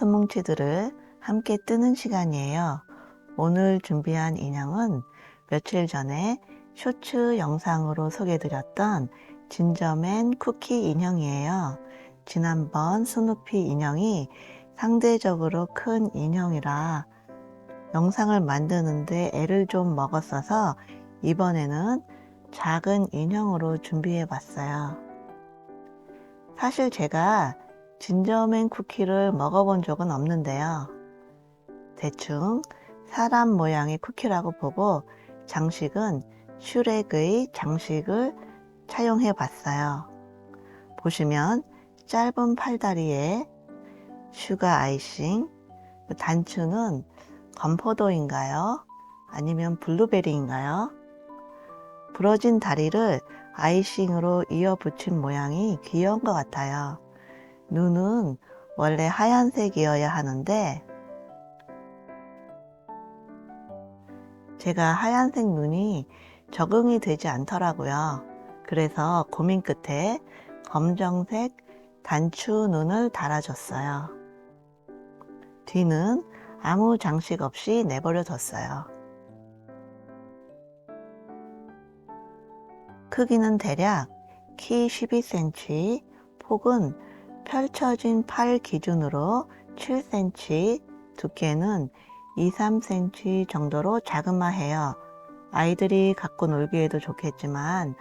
손뭉치들을 함께 뜨는 시간이에요. 오늘 준비한 인형은 며칠 전에 쇼츠 영상으로 소개해드렸던 진저맨 쿠키 인형이에요. 지난번 스누피 인형이 상대적으로 큰 인형이라 영상을 만드는데 애를 좀 먹었어서 이번에는 작은 인형으로 준비해 봤어요. 사실 제가 진저맨 쿠키를 먹어본 적은 없는데요. 대충 사람 모양의 쿠키라고 보고 장식은 슈렉의 장식을 차용해 봤어요. 보시면 짧은 팔다리에 슈가 아이싱, 단추는 건포도인가요? 아니면 블루베리인가요? 부러진 다리를 아이싱으로 이어 붙인 모양이 귀여운 것 같아요. 눈은 원래 하얀색이어야 하는데 제가 하얀색 눈이 적응이 되지 않더라고요. 그래서 고민 끝에 검정색 단추 눈을 달아줬어요. 뒤는 아무 장식 없이 내버려 뒀어요. 크기는 대략 키 12cm, 폭은 펼쳐진 팔 기준으로 7cm, 두께는 2, 3cm 정도로 자그마해요. 아이들이 갖고 놀기에도 좋겠지만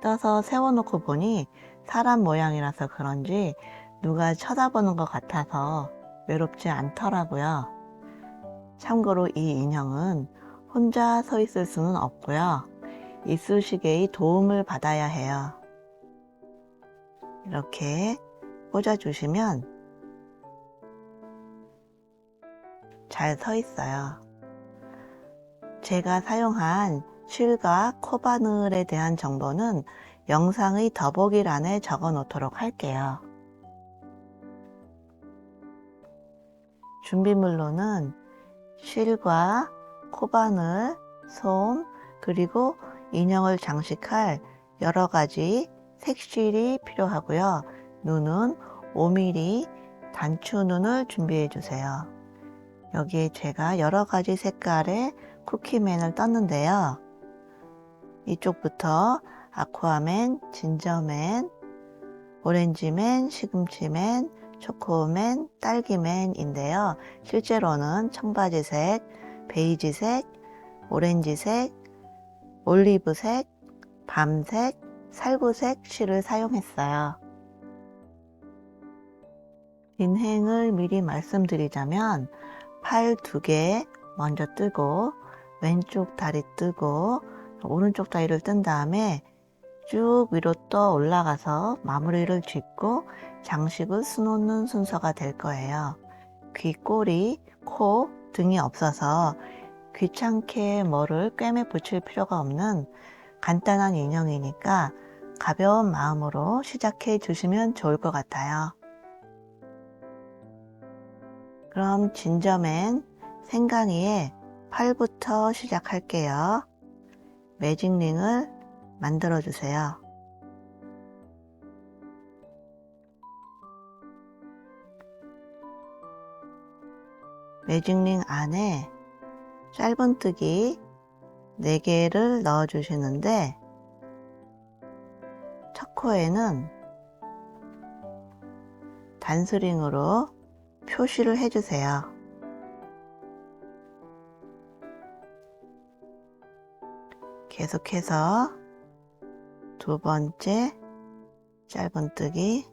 떠서 세워놓고 보니 사람 모양이라서 그런지 누가 쳐다보는 것 같아서 외롭지 않더라고요. 참고로 이 인형은 혼자 서 있을 수는 없고요. 이쑤시개의 도움을 받아야 해요. 이렇게 꽂아주시면 잘 서 있어요. 제가 사용한 실과 코바늘에 대한 정보는 영상의 더보기란에 적어 놓도록 할게요. 준비물로는 실과 코바늘, 솜, 그리고 인형을 장식할 여러 가지 색실이 필요하고요. 눈은 5mm 단추 눈을 준비해 주세요. 여기에 제가 여러 가지 색깔의 쿠키맨을 떴는데요. 이쪽부터 아쿠아맨, 진저맨, 오렌지맨, 시금치맨, 초코맨, 딸기맨인데요. 실제로는 청바지색, 베이지색, 오렌지색, 올리브색, 밤색, 살구색 실을 사용했어요. 인행을 미리 말씀드리자면 팔 두 개 먼저 뜨고 왼쪽 다리 뜨고 오른쪽 다리를 뜬 다음에 쭉 위로 떠 올라가서 마무리를 짓고 장식을 수놓는 순서가 될 거예요. 귀, 꼬리, 코, 등이 없어서 귀찮게 뭐를 꿰매 붙일 필요가 없는 간단한 인형이니까 가벼운 마음으로 시작해 주시면 좋을 것 같아요. 그럼 진저맨 생강이에 팔부터 시작할게요. 매직링을 만들어 주세요. 매직링 안에 짧은뜨기 4개를 넣어 주시는데 첫 코에는 단스링으로 표시를 해주세요. 계속해서 두 번째 짧은뜨기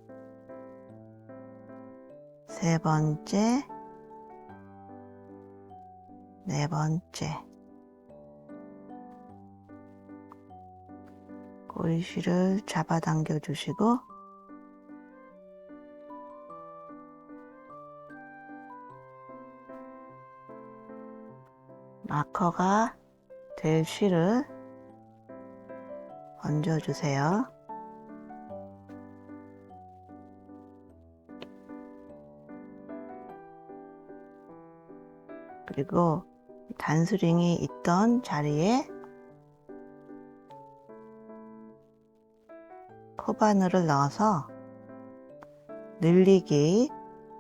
세 번째 네 번째 꼬리실을 잡아당겨 주시고 마커가 될 실을 얹어 주세요. 그리고 단스링이 있던 자리에 코바늘을 넣어서 늘리기,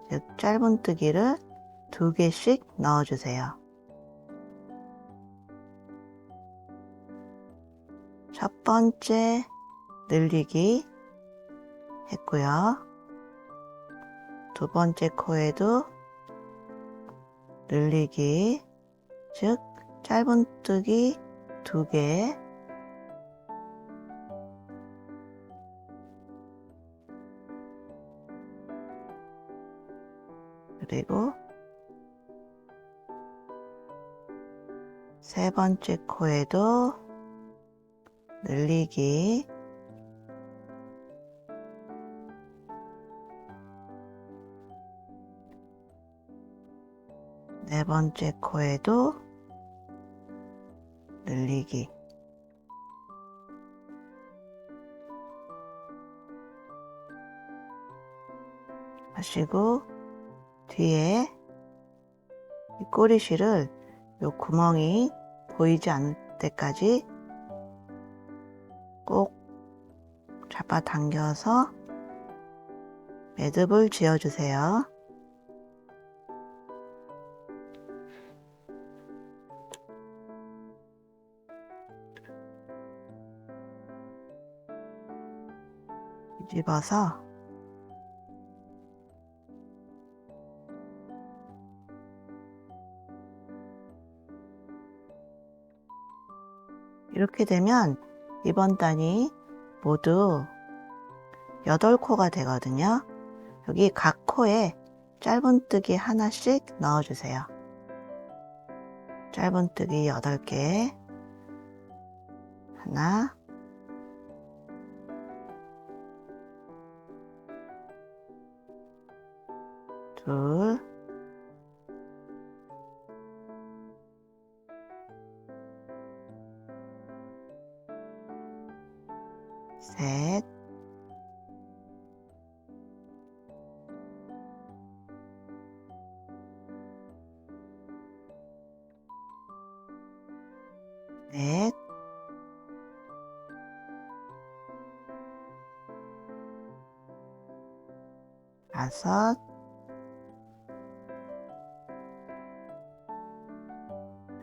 즉 짧은뜨기를 두 개씩 넣어주세요. 첫 번째 늘리기 했고요. 두 번째 코에도 늘리기, 즉 짧은뜨기 두 개, 그리고 세 번째 코에도 늘리기. 네 번째 코에도 늘리기. 하시고 뒤에 이 꼬리실을 요 구멍이 보이지 않을 때까지 꼭 잡아당겨서 매듭을 지어주세요. 뒤집어서 이렇게 되면 이번 단이 모두 8코가 되거든요. 여기 각 코에 짧은뜨기 하나씩 넣어주세요. 짧은뜨기 8개 하나 둘 셋, 넷, 다섯,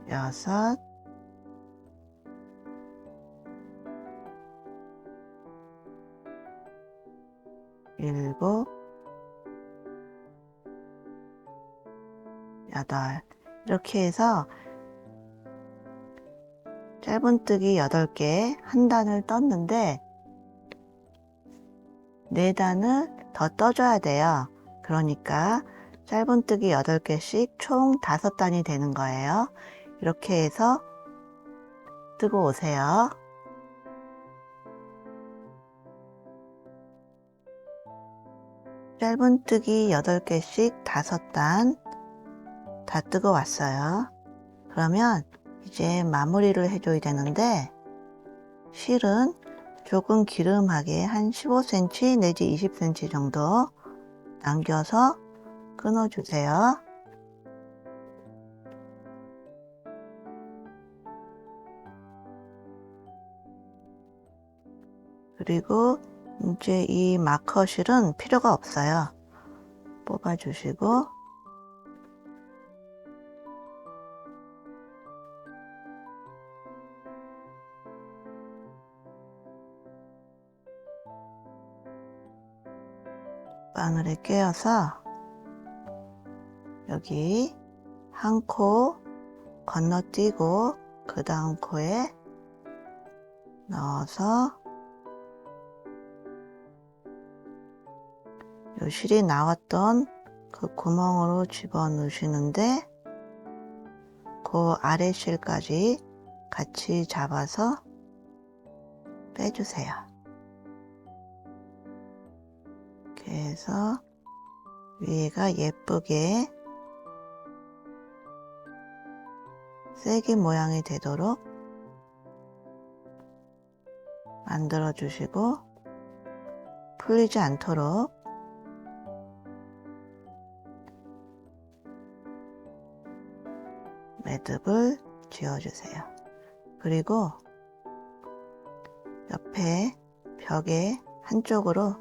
여섯, 이렇게 해서 짧은뜨기 8개 한 단을 떴는데 네 단을 더 떠줘야 돼요. 그러니까 짧은뜨기 8개씩 총 5단이 되는 거예요. 이렇게 해서 뜨고 오세요. 짧은뜨기 8개씩 5단 다 뜨고 왔어요. 그러면 이제 마무리를 해줘야 되는데 실은 조금 기름하게 한 15cm 내지 20cm 정도 남겨서 끊어주세요. 그리고 이제 이 마커실은 필요가 없어요. 뽑아주시고 바늘에 꿰어서 여기 한 코 건너뛰고 그 다음 코에 넣어서 요 실이 나왔던 그 구멍으로 집어 넣으시는데 그 아래 실까지 같이 잡아서 빼주세요. 이렇게 해서 위에가 예쁘게 세기 모양이 되도록 만들어 주시고 풀리지 않도록 매듭을 지어주세요. 그리고 옆에 벽에 한쪽으로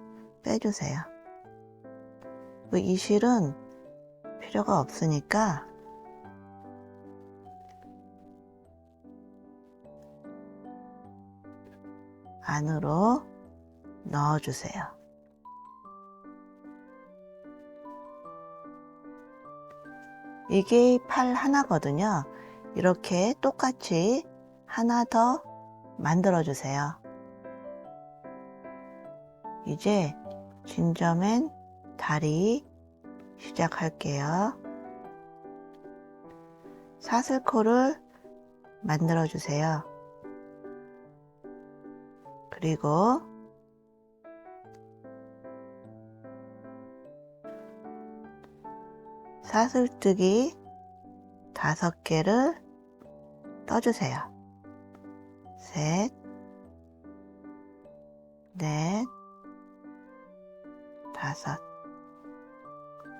빼주세요. 그이 실은 필요가 없으니까 안으로 넣어주세요. 이게 팔 하나거든요. 이렇게 똑같이 하나 더 만들어 주세요. 이제 진저맨 다리 시작할게요. 사슬코를 만들어 주세요. 그리고 사슬뜨기 다섯 개를 떠주세요. 셋, 넷, 다섯.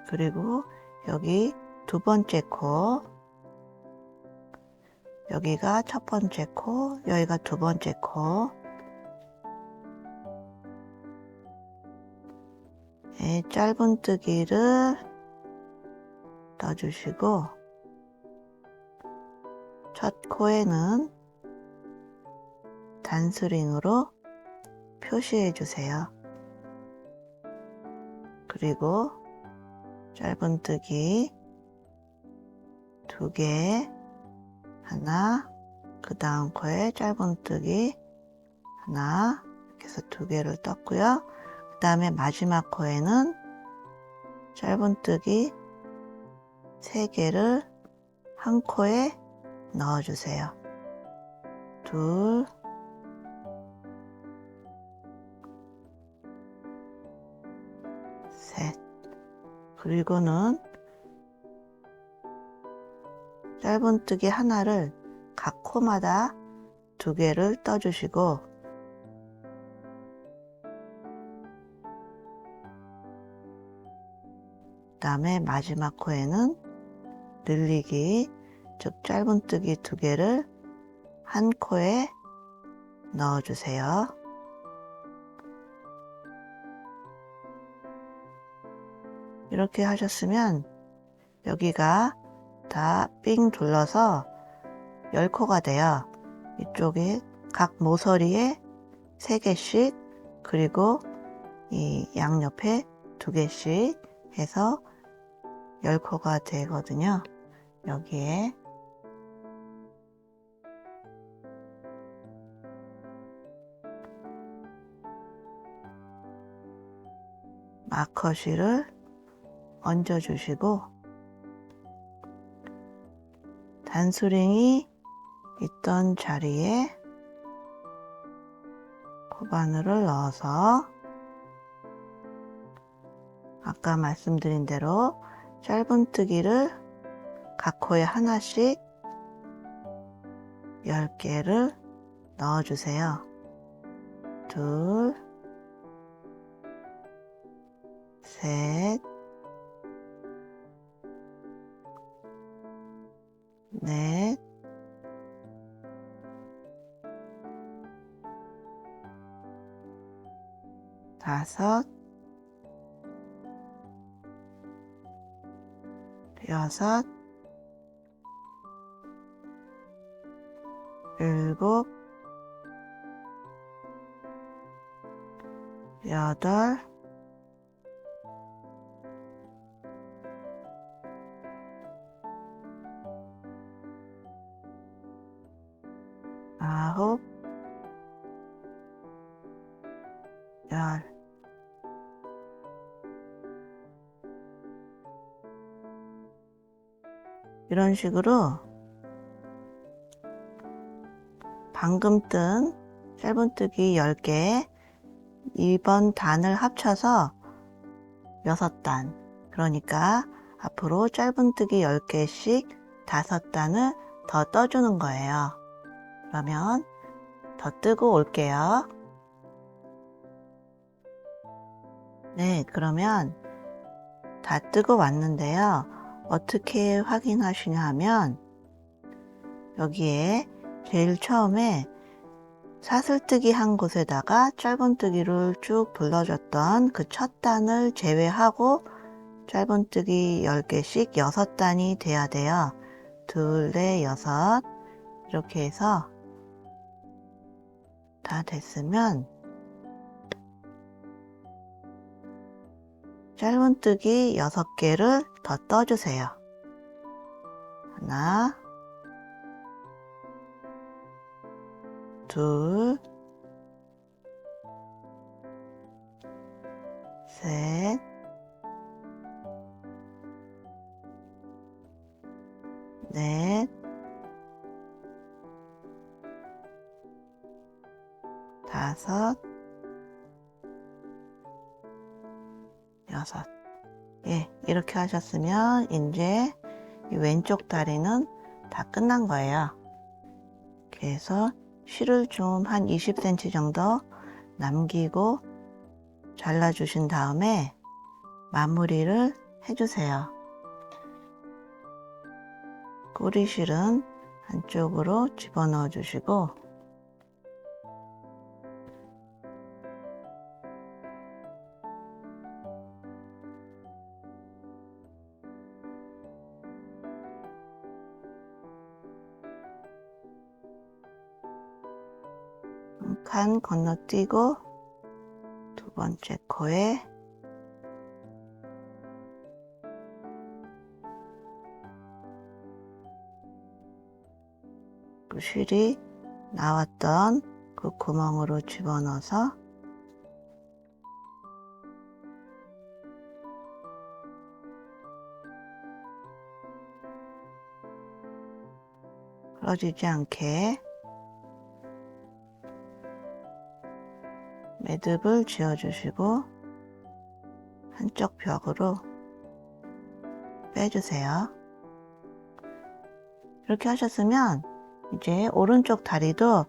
그리고 여기 두 번째 코, 여기가 첫 번째 코, 여기가 두 번째 코. 네, 짧은뜨기를 떠주시고 첫 코에는 단스링으로 표시해 주세요. 그리고 짧은뜨기 두 개, 하나, 그 다음 코에 짧은뜨기 하나, 이렇게 해서 두 개를 떴고요. 그 다음에 마지막 코에는 짧은뜨기 세 개를 한 코에 넣어주세요. 둘, 그리고는 짧은뜨기 하나를 각 코마다 두 개를 떠주시고 그 다음에 마지막 코에는 늘리기 즉 짧은뜨기 두 개를 한 코에 넣어주세요. 이렇게 하셨으면 여기가 다 삥 둘러서 10코가 돼요. 이쪽에 각 모서리에 3개씩 그리고 이 양옆에 2개씩 해서 10코가 되거든요. 여기에 마커실을 얹어주시고 단수링이 있던 자리에 코바늘을 넣어서 아까 말씀드린 대로 짧은뜨기를 각 코에 하나씩 10개를 넣어주세요. 둘, 셋, 넷, 다섯, 여섯, 일곱, 여덟, 이런 식으로 방금 뜬 짧은뜨기 10개 2번 단을 합쳐서 6단. 그러니까 앞으로 짧은뜨기 10개씩 5단을 더 떠주는 거예요. 그러면 더 뜨고 올게요. 네 그러면 다 뜨고 왔는데요 어떻게 확인하시냐 하면 여기에 제일 처음에 사슬뜨기 한 곳에다가 짧은뜨기를 쭉 둘러줬던 그 첫 단을 제외하고 짧은뜨기 10개씩 6단이 돼야 돼요. 둘, 넷, 여섯. 이렇게 해서 다 됐으면 짧은뜨기 6개를 더 떠주세요. 하나, 둘, 셋, 넷, 다섯, 여섯. 예, 이렇게 하셨으면 이제 이 왼쪽 다리는 다 끝난 거예요. 그래서 실을 좀 한 20cm 정도 남기고 잘라주신 다음에 마무리를 해주세요. 꼬리실은 한쪽으로 집어넣어 주시고 칸 건너뛰고 두 번째 코에 그 실이 나왔던 그 구멍으로 집어넣어서 떨어지지 않게 매듭을 지어주시고 한쪽 벽으로 빼주세요. 이렇게 하셨으면 이제 오른쪽 다리도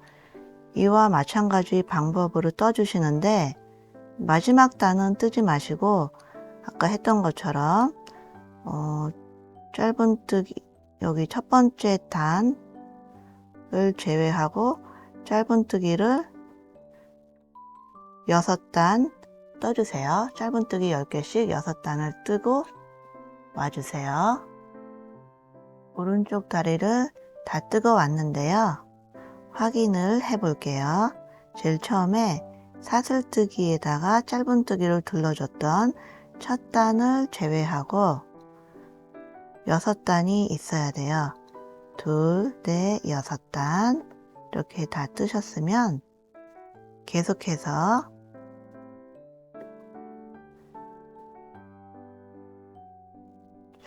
이와 마찬가지 방법으로 떠주시는데 마지막 단은 뜨지 마시고 아까 했던 것처럼 어, 짧은 뜨기 여기 첫 번째 단을 제외하고 짧은 뜨기를 6단 떠주세요. 짧은뜨기 10개씩 6단을 뜨고 와주세요. 오른쪽 다리를 다 뜨거 왔는데요. 확인을 해 볼게요. 제일 처음에 사슬뜨기에다가 짧은뜨기를 둘러줬던 첫 단을 제외하고 여섯 단이 있어야 돼요. 둘, 넷, 여섯 단 이렇게 다 뜨셨으면 계속해서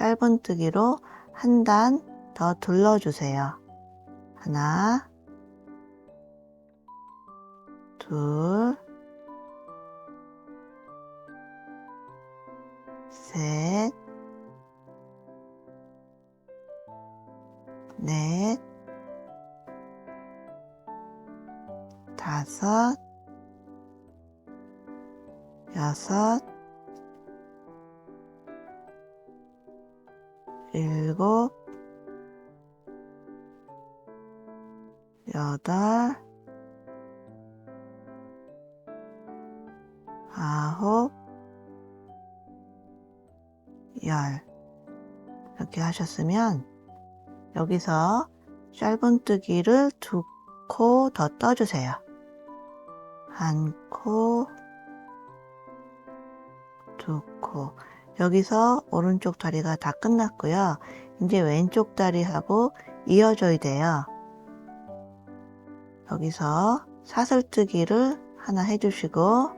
짧은뜨기로 한 단 더 둘러주세요. 하나, 둘, 셋, 넷, 다섯, 여섯, 일곱, 여덟, 아홉, 열. 이렇게 하셨으면 여기서 짧은뜨기를 두 코 더 떠주세요. 한 코, 두 코. 여기서 오른쪽 다리가 다 끝났고요. 이제 왼쪽 다리하고 이어져야 돼요. 여기서 사슬뜨기를 하나 해주시고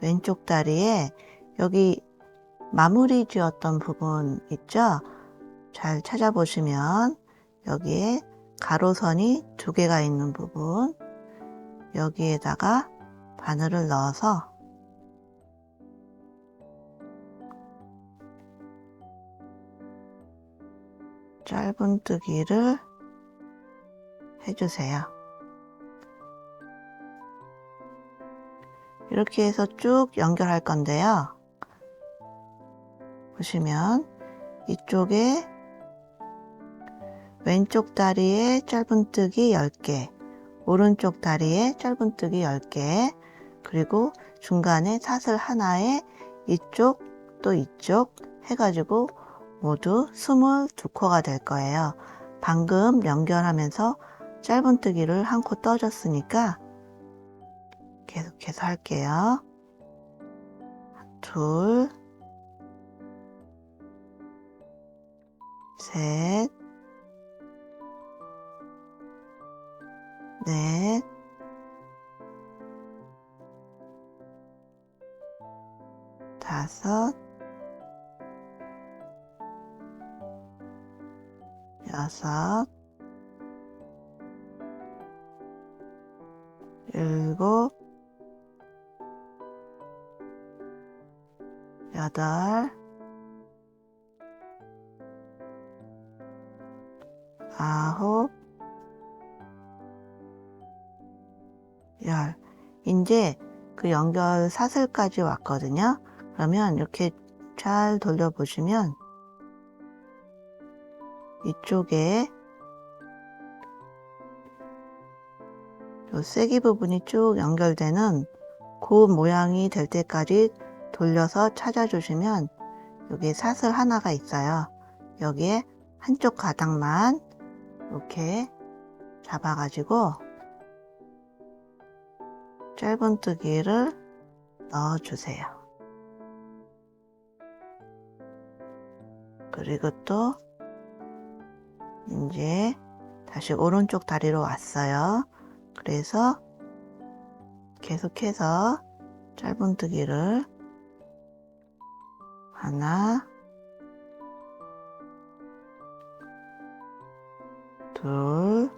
왼쪽 다리에 여기 마무리 지었던 부분 있죠? 잘 찾아보시면 여기에 가로선이 두 개가 있는 부분 여기에다가 바늘을 넣어서 짧은뜨기를 해주세요. 이렇게 해서 쭉 연결할 건데요. 보시면 이쪽에 왼쪽 다리에 짧은뜨기 10개, 오른쪽 다리에 짧은뜨기 10개, 그리고 중간에 사슬 하나에 이쪽 또 이쪽 해가지고 모두 22코가 될 거예요. 방금 연결하면서 짧은뜨기를 한 코 떠줬으니까 계속해서 할게요. 둘, 셋, 넷, 다섯, 여섯, 일곱, 여덟, 아홉, 열. 이제 그 연결 사슬까지 왔거든요. 그러면 이렇게 잘 돌려보시면 이쪽에 요 쐐기 부분이 쭉 연결되는 그 모양이 될 때까지 돌려서 찾아주시면 여기 사슬 하나가 있어요. 여기에 한쪽 가닥만 이렇게 잡아가지고 짧은뜨기를 넣어주세요. 그리고 또 이제 다시 오른쪽 다리로 왔어요. 그래서 계속해서 짧은뜨기를 하나, 둘,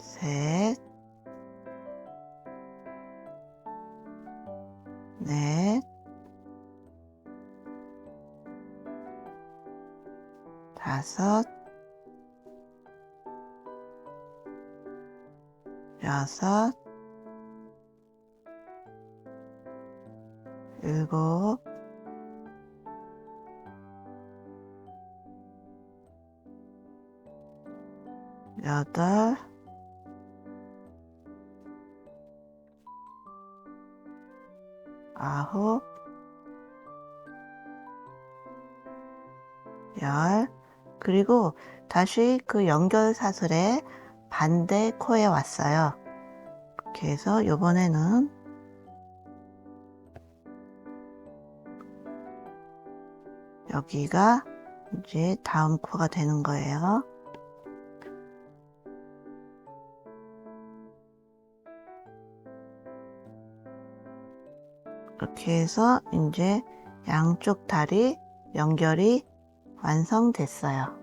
셋, 넷, 다섯, 여섯, 일곱, 여덟, 그리고 다시 그 연결 사슬의 반대 코에 왔어요. 이렇게 해서 요번에는 여기가 이제 다음 코가 되는 거예요. 이렇게 해서 이제 양쪽 다리 연결이 완성됐어요.